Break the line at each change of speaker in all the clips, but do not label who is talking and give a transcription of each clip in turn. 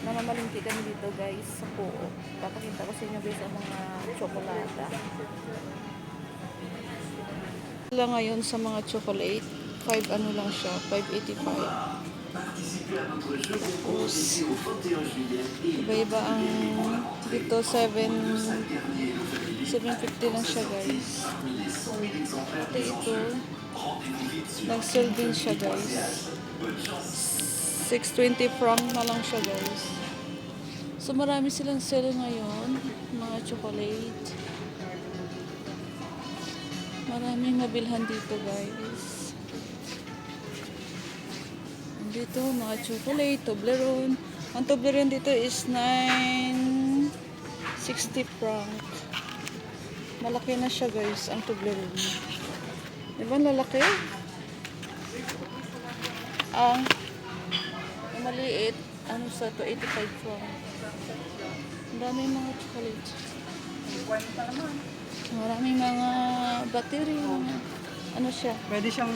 namamalingki kami dito guys sa Puo. Papakita ko sa inyo guys ang mga tsokolata. Sila ngayon sa mga chocolate, 5 ano lang siya, 5.85. Tapos, iba-iba ang dito 7 7.50 lang siya guys. At ito, nag-sell din siya guys. 620 franc na lang siya guys. So marami silang sale ngayon, mga chocolate. Maraming mabilhan dito guys. Dito mga chocolate, Toblerone. Ang Toblerone dito is 960 franc. Malaki na siya guys, ang Toblerone. Diba lalaki? Ang maliit, ano sa to, 85 franc. Ang daming mga chocolate. Maraming mga battery, mga ano siya.
Pwede siyang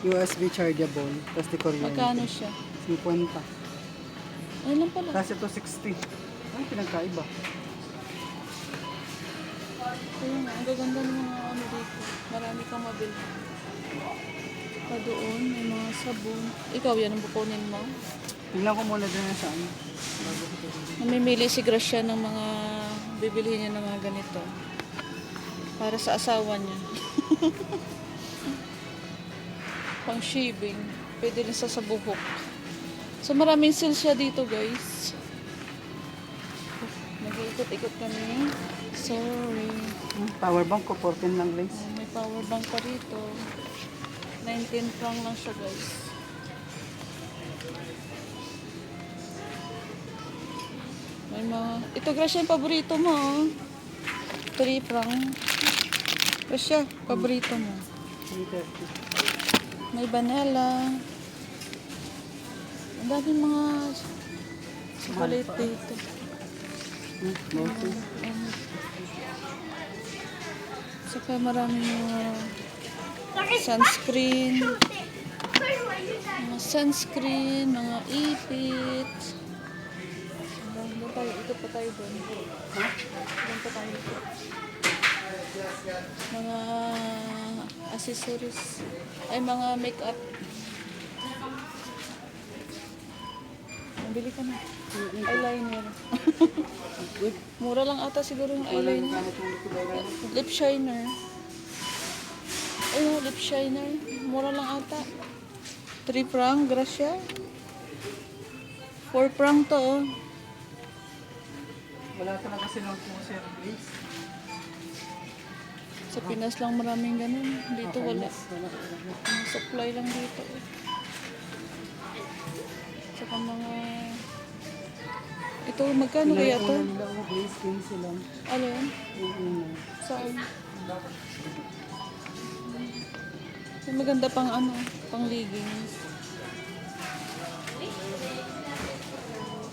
USB chargeable. Tapos di kuryente.
Magkano siya?
50.
Ano lang pala?
Tapos ito 60. Ay, pinagkaiba.
Ayun, ang gaganda ng mga ano dito. Marami kang mabili. Pa doon, may mga sabon. Ikaw yan ang bukunin mo.
Tingnan ko muna din sa ano. Bago ko.
Namimili si Gracia ng mga bibili niya ng mga ganito. Para sa asawa niya. Pang shaving. Pwede rin sa sabuhok. So maraming sale siya dito guys. Nag-iikot-ikot kami. Sorry.
Hmm, Power bank ko, 14 lang guys.
Oh, may power bank pa rito. 19 franc lang siya guys. May mga... Ito Gracia yung paborito mo. oh. 3 franc. Gracia, paborito mo.
330.
May vanilla. Ang daming mga chocolate dito.
Hmm.
Saka maraming mga sunscreen. Mga sunscreen, mga ipit. Doon tayo, ikot pa tayo doon. Doon pa tayo. Mga accessories. Ay, mga makeup. Nabili ka na. Eyeliner. Mura lang ata siguro yung eyeliner. Lip shiner. Ayun, lip shiner. Mura lang ata. 3 franc, gracia. 4 franc to, oh.
Wala talaga silang sir Grace.
Sa Pinas lang maraming ganun. Dito wala. supply lang dito, eh. Saka mga... Ito, magkano kaya to?
Nila, oh, Grace, 15 lang.
Ano yun?
Una.
Saan? May maganda pang ano, pang leggings.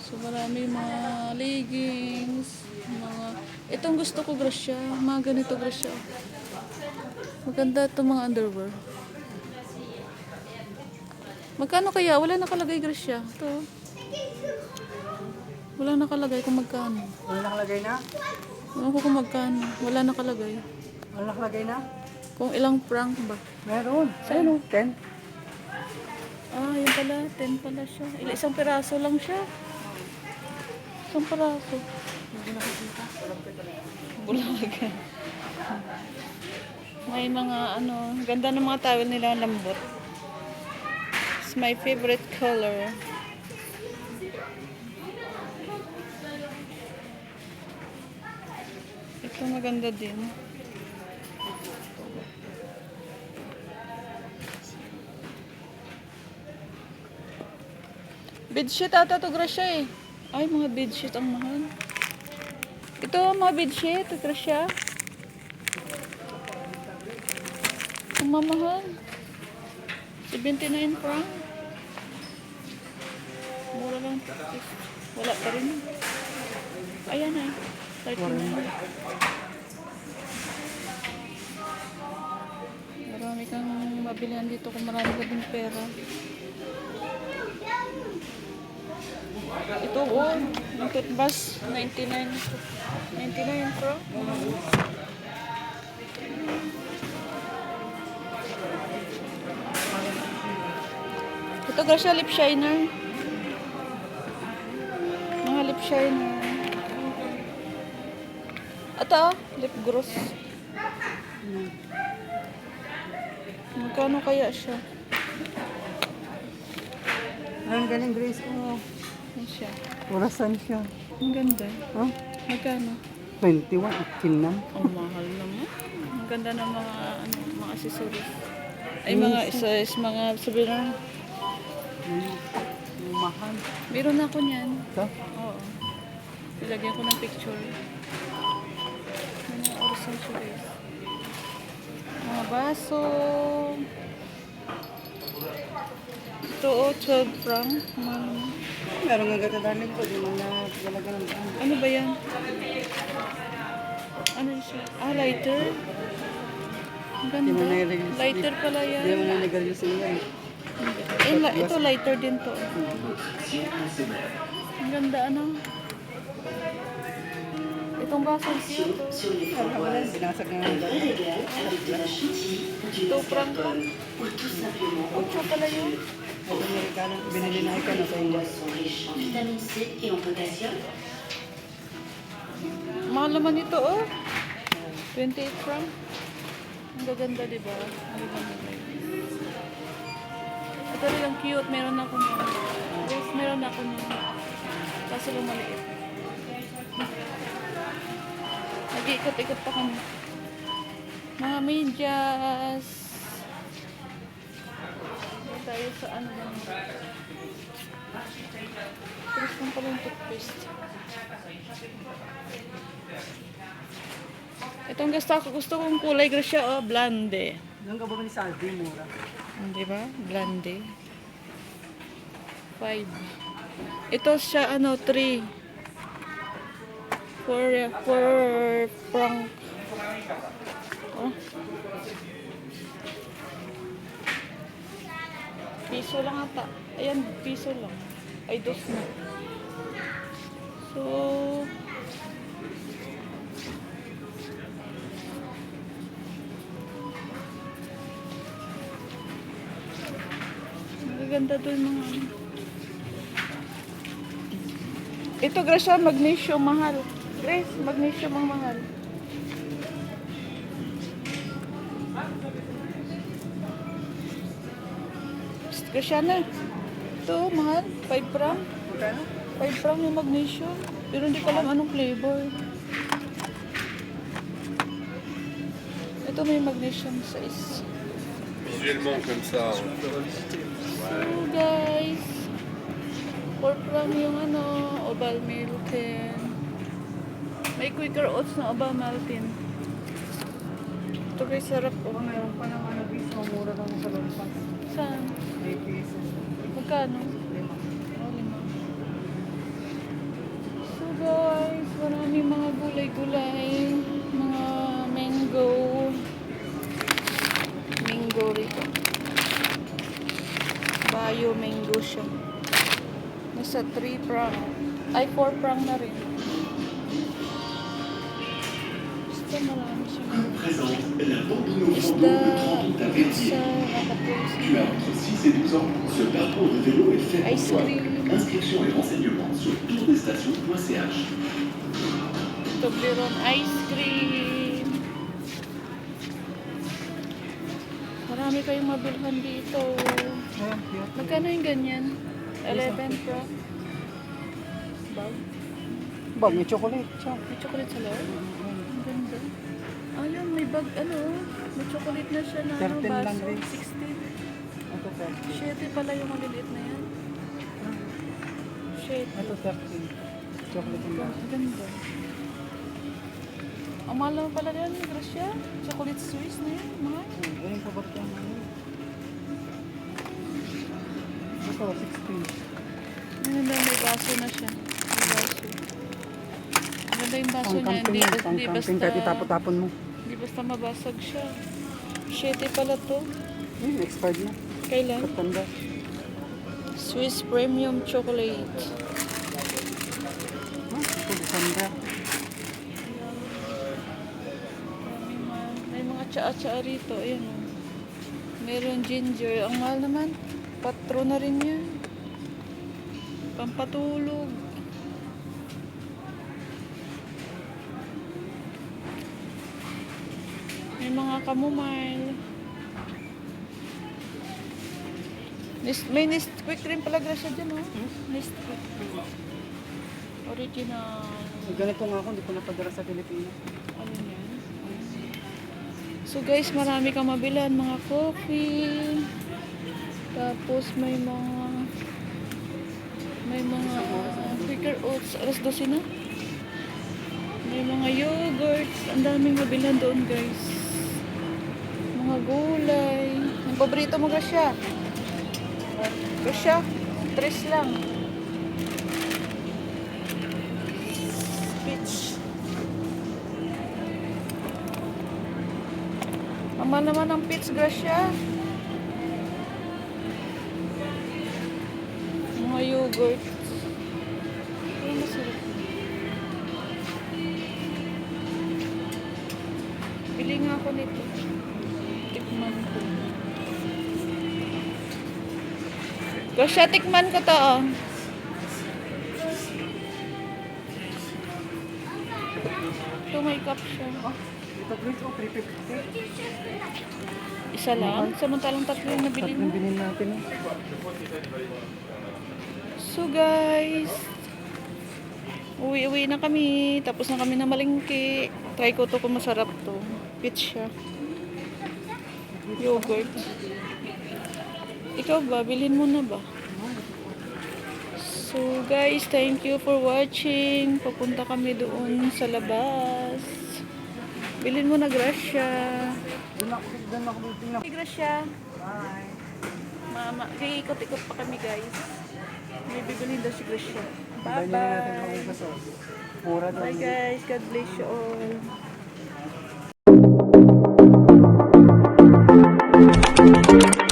So marami mga leggings, mga... Itong gusto ko, Gracia. Mga ganito, Gracia. Maganda itong mga underwear. Magkano kaya? Wala nakalagay, Gracia. Ito. Wala nakalagay kung magkano.
Wala nakalagay na?
Ewan ko kung magkano. Wala nakalagay.
Wala nakalagay na?
Kung ilang franc ba?
Meron. Ayun oh, 10.
Ah, yun pala. 10 pala siya. Ila, isang piraso lang siya. Isang piraso.
Hindi nakikita.
Bulaga. May mga ano, ganda ng mga towel nila lambot. It's my favorite color. Ito maganda din. Bedsheet ata to Gracia eh. Ay, mga bedsheet ang mahal. Ito, mga bedsheet, Gracia. Ang mamahal. 79 franc. Mura lang. Wala pa rin. Ayan eh. 39. Marami kang mabilihan dito kung marami ka din pera. Ito, oh, yung toothbrush, 99. 99 pro. Ito, Gracia lip shiner. Mga lip shiner. Ito, oh, lip gloss. Magkano kaya siya?
Ang galing, Grace. Oh.
Yan siya.
orasan siya.
Ang ganda.
Huh?
Magkano?
21, akin na.
Ang mahal naman. Ang ganda ng mga ano, mga accessories. Ay mga is mga souvenir.
Mm, mahal.
Meron ako niyan.
Ito?
Oo. Ilagyan ko ng picture. Yan ang oras ng sulis. Mga baso. Ito o, 12 franc. Mga,
Meron nga gata darling ko, di man na talaga ng daan.
ano ba yan? Ano siya? Ah, lighter? Ang
mo
ganda. Lighter pala
Di mo
yan.
na nagalyo sa iyo. eh.
Ito lighter din to. Ang ganda ano.
Binasag na ng daan.
Ito franc pa. Ocho pala yun.
Ito Amerikano, binili na ikaw na sa inyo.
vitamine C et en.
Mahal naman ito oh. 28 franc. Ang gaganda di ba? Ang. Ito rin ang cute. Meron ako niyan. Yes, meron ako niyan. Kaso lang maliit. Nag-iikot-ikot pa kami. Mga medyas. Dito tayo sa ano lang. Tapos kung pala yung toothpaste. Itong gusto ko, gusto kong kulay grasya, oh, blonde.
Nung ka ba ni Salvi, mura?
Di ba? Blonde. Five. Ito siya, ano, three. Four, four franc. Oh. Piso lang ata. Ayan, piso lang. Ay, dos na. So, Magaganda doon mga ano. Ito, Gracia, magnesium mahal. Grace, magnesium ang mahal. Psst, Gracia na. Ito, mahal. 5 franc.
Magkano?
5 franc yung magnesium. Pero hindi ko alam anong flavor. Ito may magnesium size.
Visuellement comme ça.
So guys, pork lang yung ano, Obal Milton. May quicker oats na Obal Milton. Ito guys, sarap po.
Kung meron pa ng ano, piso, mura lang sa lumpas.
Saan?
May piso.
Magkano?
Lima.
Oh, lima. So guys, marami mga gulay-gulay. Mga mango. Mango rito. Bio mango siya. Nasa 3 prang. Ay, 4 prang na rin.
Présente la
Isda,
vendeurs de 30 à 20
sa kakapos.
Tu as entre 6 et 12 ans. Ce parcours de vélo est fait pour toi. Inscription et renseignements sur toursdesstations.ch.
Toblerone ice cream. Marami kayong mabilhan dito. Magkano yung ganyan? 11 pro. Bag.
Bag, may chocolate. Chow.
May chocolate sa loob? Ang ganda. Ayun, may bag ano. May chocolate na siya na ano,
13 lang
baso.
rin.
16.
Ito 30.
Shete pala yung maliliit na yan. Shete.
Ito 30. Chocolate yung bag.
Ang ganda. Ang mahal naman pala yan, Gracia. Chocolate Swiss na yan. Mahal.
Ayun pa ba ito? Ito, 16.
Ang ganda, may baso na siya. May baso. Ang ganda yung baso niya.
camping
Hindi, hindi
camping.
basta,
Kahit itapon-tapon mo.
hindi basta mabasag siya. Shete pala to.
Ayun, expired na.
Kailan?
Katanda.
Swiss Premium Chocolate.
Ah, ito, December.
May mga, may mga tsaa-tsaa rito. Ayan o. Meron ginger. Ang mahal naman. Patro na rin yan. Pampatulog. May mga chamomile. Nest, may Nesquik rin pala grasya dyan, oh. Nesquik. Original.
Ganito nga ako, hindi ko napadala sa Pilipinas.
Ano yan? So guys, marami kang mabilan. Mga coffee. Tapos may mga may mga quicker oats. Alas 12 na. May mga yogurts. Ang daming mabilan doon guys. Mga gulay. Ang paborito mo Gasya? Gasya? Tres lang. Peach. Mama naman ang peach Gracia. Mga yogurt. Ay, masarap. Bili nga ako nito. Gracia, tikman ko to oh. Ito may cup siya.
Ito, please, 350.
Isa lang? Samantalang tatlo yung nabili mo.
Tatlong natin.
So guys, uwi-uwi na kami. Tapos na kami na malingki. Try ko to kung masarap to. Peach siya. Yogurt. Ikaw ba? Bilhin mo na ba? So guys, thank you for watching. Papunta kami doon sa labas. Bilhin mo na
tingnan.
Hey Gracia. Mama, kaya ikot-ikot pa kami guys. May bibilhin daw si.
Bye natin
Bye-bye. Bye guys. God bless you all. Thank you.